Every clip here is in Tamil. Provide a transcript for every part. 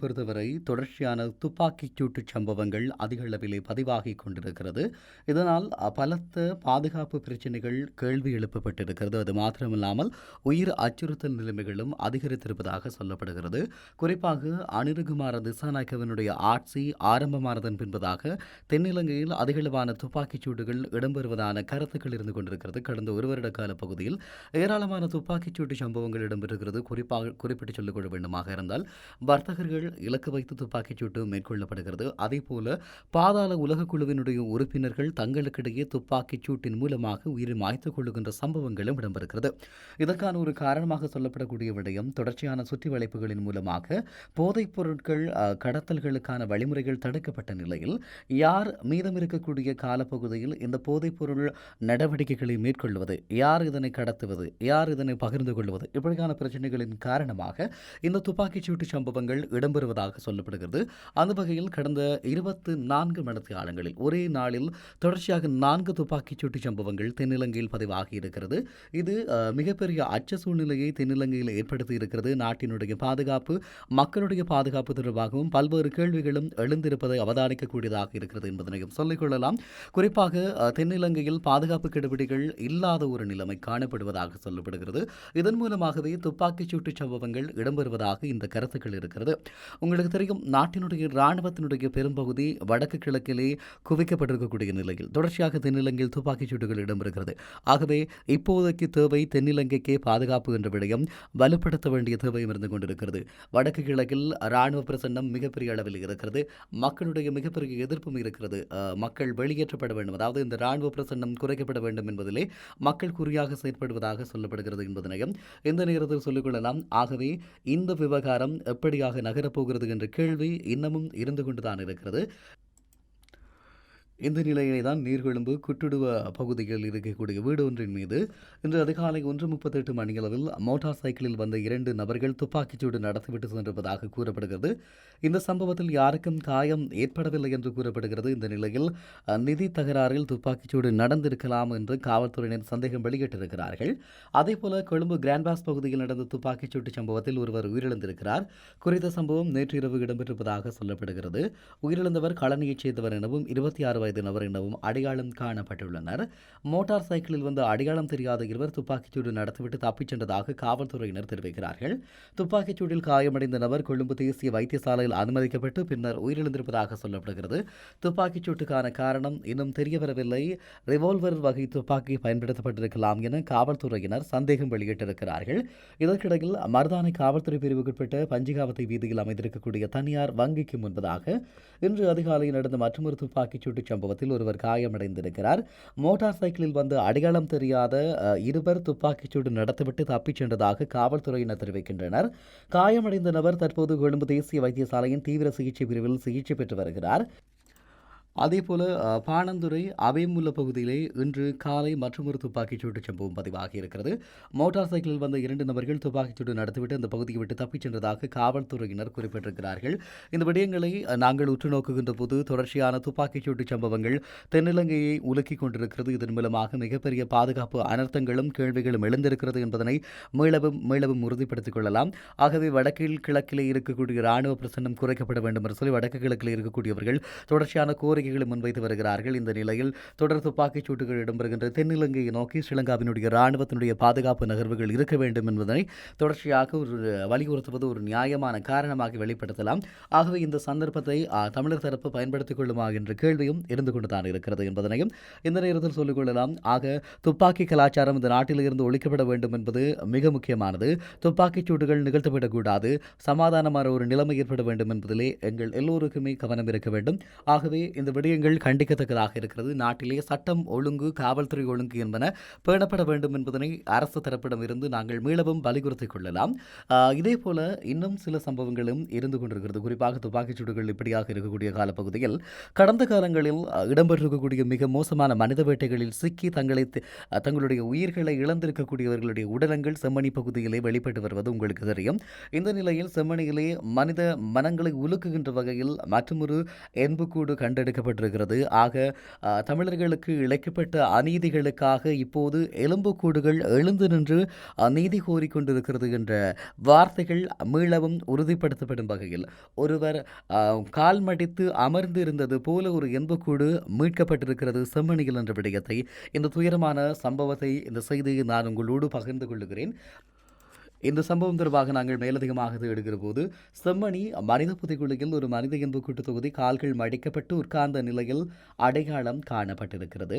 பொறுத்தவரை தொடர்ச்சியான துப்பாக்கிச் சூட்டுச் சம்பவங்கள் அதிக அளவிலே பதிவாகிக் கொண்டிருக்கிறது. இதனால் பலத்த பாதுகாப்பு பிரச்சனைகள் கேள்வி எழுப்பப்பட்டிருக்கிறது. அது மாத்திரமில்லாமல் உயிர் அச்சுறுத்தல் நிலைமைகளும் அதிகரித்திருப்பதாக சொல்லப்படுகிறது. குறிப்பாக அனிருகுமார திசாநாயக்கவனுடைய ஆட்சி ஆரம்பமானதன் பின்பதாக தென்னிலங்கையில் அதிகளவான துப்பாக்கிச் சூடுகள் இடம்பெறுவதான கருத்துக்கள் இருந்து கொண்டிருக்கிறது. கடந்த ஒரு வருட கால பகுதியில் ஏராளமான துப்பாக்கிச் சூட்டு சம்பவங்கள் இடம்பெறுகிறது. குறிப்பாக குறிப்பிட்டு சொல்லிக் கொள்ள வேண்டுமாக இருந்தால் வர்த்தகர்கள் இலக்கு வைத்து துப்பாக்கிச் சூட்டு மேற்கொள்ளப்படுகிறது. அதேபோல பாதாள உலகக் குழுவினுடைய உறுப்பினர்கள் தங்களுக்கிடையே துப்பாக்கிச் சூட்டின் மூலமாக உயிரை மாய்த்துக் கொள்ளுகின்ற சம்பவங்களும் இடம்பெறுகிறது. இதற்கான ஒரு காரணமாக சொல்லப்படக்கூடிய விடயம் தொடர்ச்சியான சுற்றி வளைப்புகளின் மூலமாக போதைப் பொருட்கள் கடத்தல்களுக்கான வழிமுறைகள் தடுக்கப்பட்ட நிலையில் யார் மீதம் இருக்கக்கூடிய காலப்பகுதியில் இந்த போதைப் பொருள் நடவடிக்கைகளை மேற்கொள்வது யார் இதனை கடத்துவது யார் இதனை பகிர்ந்து கொள்வது இப்படியான பிரச்சனைகளின் காரணமாக இந்த துப்பாக்கிச்சூட்டு சம்பவங்கள் இடம்பெறுவதாக சொல்லப்படுகிறது. அந்த வகையில் கடந்த இருபத்து நான்கு மணித்தியாலங்களில் ஒரே நாளில் தொடர்ச்சியாக நான்கு துப்பாக்கிச் சூட்டு சம்பவங்கள் தென்னிலங்கையில் பதிவாகி இருக்கிறது. இது மிகப்பெரிய அச்ச சூழ்நிலையை தென்னிலங்கையில் ஏற்படுத்தி இருக்கிறது. நாட்டினுடைய பாதுகாப்பு மக்களுடைய பாதுகாப்பு தொடர்பாகவும் பல்வேறு கேள்விகளும் எழுந்திருப்பதை அவதானிக்கக்கூடியதாக இருக்கிறது என்பதனையும் சொல்லிக்கொள்ளலாம் குறிப்பாக தென்னிலங்கையில் பாதுகாப்பு கெடுபிடிகள் இல்லாத ஒரு நிலைமை காணப்படுவதாக சொல்லப்படுகிறது. இதன் மூலமாகவே துப்பாக்கிச் சூட்டு சம்பவங்கள் இடம்பெறுவதாக இந்த கருத்துக்கள் இருக்கிறது. உங்களுக்கு தெரியும் நாட்டினுடைய இராணுவத்தினுடைய பெரும்பகுதி வடக்கு கிழக்கிலே குவிக்கப்பட்டிருக்கக்கூடிய நிலையில் தொடர்ச்சியாக தென்னிலங்கையில் துப்பாக்கிச் சூட்டுகள் இடம்பெறுகிறது. ஆகவே இப்போதைக்கு தேவை தென்னிலங்கைக்கே பாதுகாப்பு என்ற விடயம் வலுப்படுத்த வேண்டிய தேவையும் இருந்து கொண்டிருக்கிறது. வடக்கு கிழக்கில் இராணுவ பிரசன்னம் மிகப்பெரிய அளவில் இருக்கிறது. மக்களுடைய மிகப்பெரிய எதிர்ப்பும் இருக்கிறது. மக்கள் வெளியேற்றப்பட வேண்டும். அதாவது இந்த இராணுவ பிரசன்னம் குறைக்கப்பட வேண்டும் என்பதிலே மக்கள் குறியாக செயற்படுவதாக சொல்லப்படுகிறது என்பதனையும் இந்த நேரத்தில் சொல்லிக்கொள்ளலாம் ஆகவே இந்த விவகாரம் எப்படியாக நகரப்போகிறது என்று கேள்வி இன்னமும் இருந்து கொண்டுதான் இருக்கிறது. இந்த நிலையிலே தான் நீர்கொழும்பு குட்டுடுவ பகுதியில் இருக்கக்கூடிய வீடு ஒன்றின் மீது இன்று அதிகாலை ஒன்று முப்பத்தெட்டு மணியளவில் மோட்டார் சைக்கிளில் வந்த இரண்டு நபர்கள் துப்பாக்கிச்சூடு நடத்திவிட்டு சென்றிருப்பதாக கூறப்படுகிறது. இந்த சம்பவத்தில் யாருக்கும் காயம் ஏற்படவில்லை என்று கூறப்படுகிறது. இந்த நிலையில் நிதி தகராறில் துப்பாக்கிச்சூடு நடந்திருக்கலாம் என்று காவல்துறையினர் சந்தேகம் வெளியிட்டிருக்கிறார்கள். அதேபோல கொழும்பு கிராண்ட்பாஸ் பகுதியில் நடந்த துப்பாக்கிச்சூட்டு சம்பவத்தில் ஒருவர் உயிரிழந்திருக்கிறார். குறித்த சம்பவம் நேற்று இரவு இடம்பெற்றிருப்பதாக சொல்லப்படுகிறது. உயிரிழந்தவர் களனியைச் சேர்ந்தவர் எனவும் இருபத்தி ஆறு வயது நபர் எனவும் அடையாளம் காணப்பட்டுள்ளனர். மோட்டார் சைக்கிளில் வந்து அடையாளம் தெரியாத இருவர் துப்பாக்கிச்சூடு நடத்திவிட்டு தப்பிச் சென்றதாக காவல்துறையினர் தெரிவிக்கிறார்கள். துப்பாக்கிச்சூடில் காயமடைந்த நபர் கொழும்பு தேசிய வைத்தியசாலையில் அனுமதிக்கப்பட்டு பின்னர் உயிரிழந்திருப்பதாக சொல்லப்படுகிறது. துப்பாக்கிச்சூட்டுக்கான காரணம் இன்னும் தெரியவரவில்லை. ரிவால்வர் வகை துப்பாக்கி பயன்படுத்தப்பட்டிருக்கலாம் என காவல்துறையினர் சந்தேகம் வெளியிட்டிருக்கிறார்கள். இதற்கிடையில் மருதானை காவல்துறை பிரிவுக்குட்பட்ட பஞ்சிகாவத்தை வீதியில் அமைந்திருக்கக்கூடிய தனியார் வங்கிக்கு முன்பதாக இன்று அதிகாலை நடந்த மற்றொரு துப்பாக்கிச் சூட்டு சம்பவத்தில் ஒருவர் காயமடைந்திருக்கிறார். மோட்டார் சைக்கிளில் வந்து அடையாளம் தெரியாத இருவர் துப்பாக்கிச் சூடு நடத்திவிட்டு தப்பிச் சென்றதாக காவல்துறையினர் தெரிவிக்கின்றனர். காயமடைந்த நபர் தற்போது கொழும்பு தேசிய வைத்தியசாலையின் தீவிர சிகிச்சை பிரிவில் சிகிச்சை பெற்று வருகிறார். அதேபோல அ, பாணந்துறை அவைமுல்ல பகுதியிலே இன்று காலை மற்றொரு துப்பாக்கிச் சூட்டு சம்பவம் பதிவாகி இருக்கிறது. மோட்டார் சைக்கிளில் வந்த இரண்டு நபர்கள் துப்பாக்கிச் சூடு நடத்திவிட்டு அந்த பகுதியை விட்டு தப்பிச் சென்றதாக காவல்துறையினர் குறிப்பிட்டிருக்கிறார்கள். இந்த விடயங்களை நாங்கள் உற்று நோக்குகின்ற போது தொடர்ச்சியான துப்பாக்கிச் சூட்டு சம்பவங்கள் தென்னிலங்கையை உலுக்கிக் கொண்டிருக்கிறது. இதன் மூலமாக மிகப்பெரிய பாதுகாப்பு அனர்த்தங்களும் கேள்விகளும் எழுந்திருக்கிறது என்பதனை மீளவும் மீளவும் உறுதிப்படுத்திக் கொள்ளலாம். ஆகவே வடக்கில் கிழக்கிலே இருக்கக்கூடிய இராணுவ பிரசன்னம் குறைக்கப்பட வேண்டும் என்று சொல்லி வடக்கு கிழக்கில் இருக்கக்கூடியவர்கள் தொடர்ச்சியான கோரிக்கைகளை முன்வைத்து வருகிறார்கள். இந்த நிலையில் தொடர் துப்பாக்கிச் சூட்டுகள் இடம்பெறுகின்ற தென்னிலங்கையை நோக்கி ஸ்ரீலங்காவினுடைய இராணுவத்தினுடைய பாதுகாப்பு நகர்வுகள் இருக்க வேண்டும் என்பதனை தொடர்ச்சியாக ஒரு வலியுறுத்துவது ஒரு நியாயமான காரணமாக வெளிப்படுத்தலாம். ஆகவே இந்த சந்தர்ப்பத்தை தமிழர் தரப்பு பயன்படுத்திக் கொள்ளுமா என்ற கேள்வியும் இருந்து கொண்டுதான் இருக்கிறது என்பதனையும் இந்த நேரத்தில் சொல்லிக் கொள்ளலாம். ஆக துப்பாக்கி கலாச்சாரம் இந்த நாட்டிலிருந்து ஒழிக்கப்பட வேண்டும் என்பது மிக முக்கியமானது. துப்பாக்கிச் சூட்டுகள் நிகழ்த்தப்படக்கூடாது. சமாதானமான ஒரு நிலைமை ஏற்பட வேண்டும் என்பதிலே எங்கள் எல்லோருக்குமே கவனம் இருக்க வேண்டும். ஆகவே இந்த விடயங்கள் கண்டிக்கத்தக்கதாக இருக்கிறது. நாட்டிலே சட்டம் ஒழுங்கு காவல்துறை ஒழுங்கு என்பன பேணப்பட வேண்டும் என்பதனை அரசு தரப்பிடம் இருந்து நாங்கள் மீளவும் வலியுறுத்திக் கொள்ளலாம். இதே போல இன்னும் சில சம்பவங்களும் இருந்து கொண்டிருக்கிறது. குறிப்பாக துப்பாக்கிச் சூடுகள் இப்படியாக இருக்கக்கூடிய காலப்பகுதியில் கடந்த காலங்களில் இடம்பெற்றிருக்கக்கூடிய மிக மோசமான மனித வேட்டைகளில் சிக்கி தங்களை தங்களுடைய உயிர்களை இழந்திருக்கக்கூடியவர்களுடைய உடலங்கள் செம்மணி பகுதியிலே வெளிப்பட்டு வருவது உங்களுக்கு தெரியும். இந்த நிலையில் செம்மணியிலே மனித மனங்களை உலுக்குகின்ற வகையில் மற்றொரு எண்புக்கூடு கண்டெடுக்கப்பட்டிருக்கிறது ஆக தமிழர்களுக்கு இழைக்கப்பட்ட அநீதிகளுக்காக இப்போது எலும்புக்கூடுகள் எழுந்து நின்று நீதி கோரிக்கொண்டிருக்கிறது என்ற வார்த்தைகள் மீளவும் உறுதிப்படுத்தப்படும் வகையில். ஒருவர் கால் மடித்து அமர்ந்திருந்தது போல ஒரு எலும்புக்கூடு மீட்கப்பட்டிருக்கிறது செம்மணியில் என்ற விடயத்தை. இந்த துயரமான சம்பவத்தை இந்த செய்தியை நான் உங்களோடு பகிர்ந்து கொள்ளுகிறேன் இந்த சம்பவம் தொடர்பாக நாங்கள் மேலதிகமாக தேடுகிற போது செம்மணி மனித புதைக்குழியில் ஒரு மனித எண்பு கூட்டு தொகுதி கால்கள் மடிக்கப்பட்டு உட்கார்ந்த நிலையில் அடையாளம் காணப்பட்டிருக்கிறது.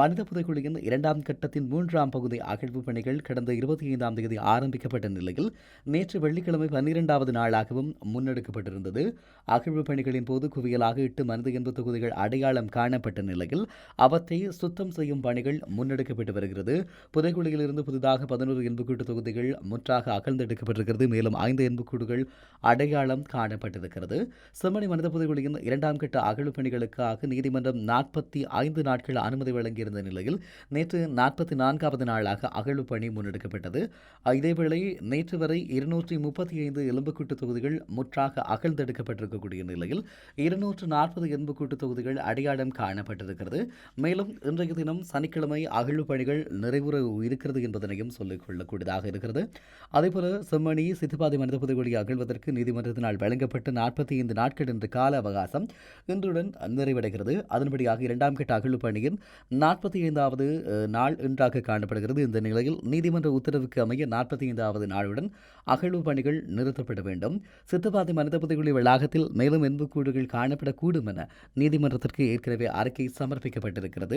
மனித புதைக்குழியின் இரண்டாம் கட்டத்தின் மூன்றாம் பகுதி அகழ்வு பணிகள் கடந்த இருபத்தி ஐந்தாம் தேதி ஆரம்பிக்கப்பட்ட நிலையில் நேற்று வெள்ளிக்கிழமை பன்னிரெண்டாவது நாளாகவும் முன்னெடுக்கப்பட்டிருந்தது. அகழ்வு பணிகளின் போது குவியலாக எட்டு மனித எண்பு தொகுதிகள் அடையாளம் காணப்பட்ட நிலையில் அவற்றை சுத்தம் செய்யும் பணிகள் முன்னெடுக்கப்பட்டு வருகிறது. புதைக்குழியிலிருந்து புதிதாக பதினோரு எண்புக்கூட்டு தொகுதிகள் முற்றாக அகழ்ந்தெடுக்கப்பட்டிருக்கிறது. மேலும் ஐந்து எண்புக்கூடுகள் அடையாளம் காணப்பட்டிருக்கிறது. செம்மணி மனித புதைக்குழியின் இரண்டாம் கட்ட அகழ்வு பணிகளுக்காக நீதிமன்றம் நாற்பத்தி ஐந்து நாட்கள் அனுமதி வழங்கியிருந்த நிலையில் நேற்று நாற்பத்தி நான்காவது நாளாக அகழ்வு பணி முன்னெடுக்கப்பட்டது. இதேவேளை நேற்று வரை இருநூற்றி முப்பத்தி ஐந்து எலும்புக்கூட்டு தொகுதிகள் முற்றாக அகழ்ந்தெடுக்கப்பட்டிருக்கக்கூடிய நிலையில் இருநூற்று நாற்பது எலும்புக்கூட்டு தொகுதிகள் அடையாளம் காணப்பட்டிருக்கிறது. மேலும் இன்றைய தினம் சனிக்கிழமை அகழ்வு பணிகள் நிறைவுற இருக்கிறது என்பதனையும் சொல்லிக் கொள்ளக்கூடியதாக இருக்கிறது. அதேபோல செம்மணி சித்துப்பாதை மனித புதைகுழி அகழ்வதற்கு நீதிமன்றத்தினால் வழங்கப்பட்ட நாற்பத்தி ஐந்து நாட்கள் என்ற கால அவகாசம் இன்றுடன் நிறைவடைகிறது. அதன்படியாக இரண்டாம் கட்ட அகழ்வு பணியின் நாற்பத்தி ஐந்தாவது நாள் இன்றாக காணப்படுகிறது. இந்த நிலையில் நீதிமன்ற உத்தரவுக்கு அமைய நாற்பத்தி ஐந்தாவது நாளுடன் அகழ்வு பணிகள் நிறுத்தப்பட வேண்டும். சித்துப்பாதை மனித புதைகுழி வளாகத்தில் மேலும் எண்புக்கூடுகள் காணப்படக்கூடும் என நீதிமன்றத்திற்கு ஏற்கனவே அறிக்கை சமர்ப்பிக்கப்பட்டிருக்கிறது.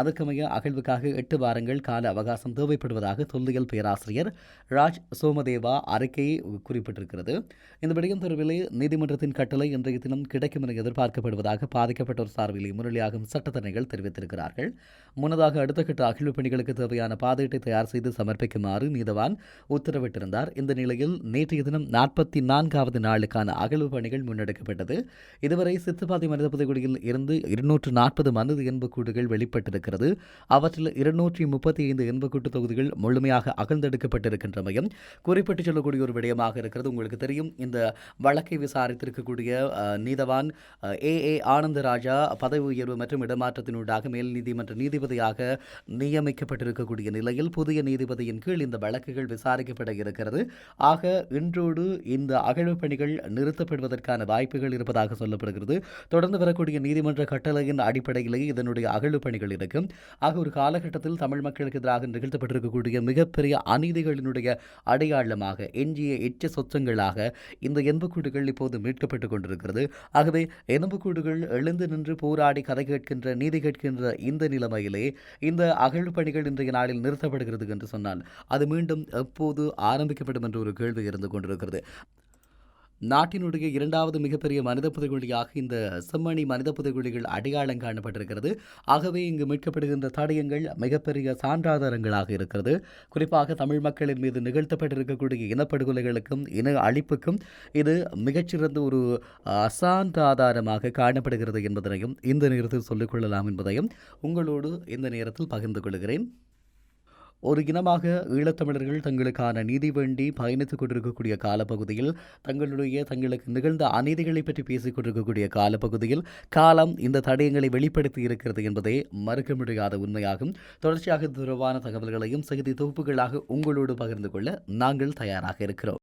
அதற்கமைய அகழ்வுக்காக எட்டு வாரங்கள் கால அவகாசம் தேவைப்படுவதாக தொல்லியல் பேராசிரியர் ராஜ் சோமதேவா அறிக்கையை குறிப்பிட்டிருக்கிறது. இந்த விடயம் தொடர்பிலே நீதிமன்றத்தின் கட்டளை இன்றைய தினம் கிடைக்கும் என எதிர்பார்க்கப்படுவதாக பாதிக்கப்பட்டோர் சார்பிலே முன்னிலையாகும் சட்டத்தரணிகள் தெரிவித்திருக்கிறார்கள். முன்னதாக அடுத்த கட்ட அகழ்வு பணிகளுக்கு தேவையான பாதையீட்டை தயார் செய்து சமர்ப்பிக்குமாறு நீதவான் உத்தரவிட்டிருந்தார். இந்த நிலையில் நேற்றைய தினம் நாற்பத்தி நான்காவது நாளுக்கான அகழ்வு பணிகள் முன்னெடுக்கப்பட்டது. இதுவரை சித்துப்பாதை மனித புதைகுடியில் இருந்து இருநூற்று நாற்பது மனித எண்புக்கூடுகள் வெளிப்பட்டிருக்கிறது. அவற்றில் இருநூற்றி முப்பத்தி ஐந்து எண்புக்கூட்டு தொகுதிகள் முழுமையாக அகழ்ந்தெடுக்கப்பட்டிருக்கின்றமையும் குறிப்பிட்டு சொல்லக்கூடிய ஒரு விடயமாக இருக்கிறது. உங்களுக்கு தெரியும் இந்த வழக்கை விசாரித்திருக்கக்கூடிய நீதவான் ஏ ஏ ஆனந்தராஜா பதவி உயர்வு மற்றும் இடமாற்றத்தினூடாக மேல் நீதிமன்ற நீதிபதியாக நியமிக்கப்பட்டிருக்கக்கூடிய நிலையில் புதிய நீதிபதியின் கீழ் இந்த வழக்குகள் விசாரிக்கப்பட இருக்கிறது. ஆக இன்றோடு இந்த அகழ்வு பணிகள் நிறுத்தப்படுவதற்கான வாய்ப்புகள் இருப்பதாக சொல்லப்படுகிறது. தொடர்ந்து வரக்கூடிய நீதிமன்ற கட்டளையின் அடிப்படையிலேயே இதனுடைய அகழ்வு பணிகள் இருக்கும் ஆக ஒரு காலகட்டத்தில் தமிழ் மக்களுக்கு எதிராக நிகழ்த்தப்பட்டிருக்கக்கூடிய மிகப்பெரிய அநீதிகளினுடைய அடையாளமாக எஞ்சிய எச்ச சொச்சங்களாக இந்த எண்புக்கூடுகள் இப்போது மீட்கப்பட்டுக் கொண்டிருக்கிறது. ஆகவே எலும்புக்கூடுகள் எழுந்து நின்று போராடி கதை கேட்கின்ற நீதி கேட்கின்ற இந்த நிலைமையிலே இந்த அகழ்வு பணிகள் இன்றைய நாளில் நிறுத்தப்படுகிறது என்று சொன்னால் அது மீண்டும் எப்போது ஆரம்பிக்கப்படும் என்ற ஒரு கேள்வி இருந்து கொண்டிருக்கிறது. நாட்டினுடைய இரண்டாவது மிகப்பெரிய மனித புதைகுழியாக இந்த செம்மணி மனித புதைகுழிகள் அடையாளம் காணப்பட்டிருக்கிறது. ஆகவே இங்கு மீட்கப்படுகின்ற தடயங்கள் மிகப்பெரிய சான்றாதாரங்களாக இருக்கிறது. குறிப்பாக தமிழ் மக்களின் மீது நிகழ்த்தப்பட்டிருக்கக்கூடிய இனப்படுகொலைகளுக்கும் இன அழிப்புக்கும் இது மிகச்சிறந்த ஒரு சான்றாதாரமாக காணப்படுகிறது என்பதனையும் இந்த நேரத்தில் சொல்லிக்கொள்ளலாம் என்பதையும் உங்களோடு இந்த நேரத்தில் பகிர்ந்து கொள்கிறேன். ஒரு இனமாக ஈழத்தமிழர்கள் தங்களுக்கான நீதி வேண்டி பயணித்துக் கொண்டிருக்கக்கூடிய காலப்பகுதியில் தங்களுடைய தங்களுக்கு நிகழ்ந்த அநீதிகளை பற்றி பேசிக் கொண்டிருக்கக்கூடிய காலப்பகுதியில் காலம் இந்த தடயங்களை வெளிப்படுத்தி இருக்கிறது என்பதே மறுக்க முடியாத உண்மையாகும். தொடர்ச்சியாக தொடர்பான தகவல்களையும் செய்தி தொகுப்புகளாக உங்களோடு பகிர்ந்து கொள்ள நாங்கள் தயாராக இருக்கிறோம்.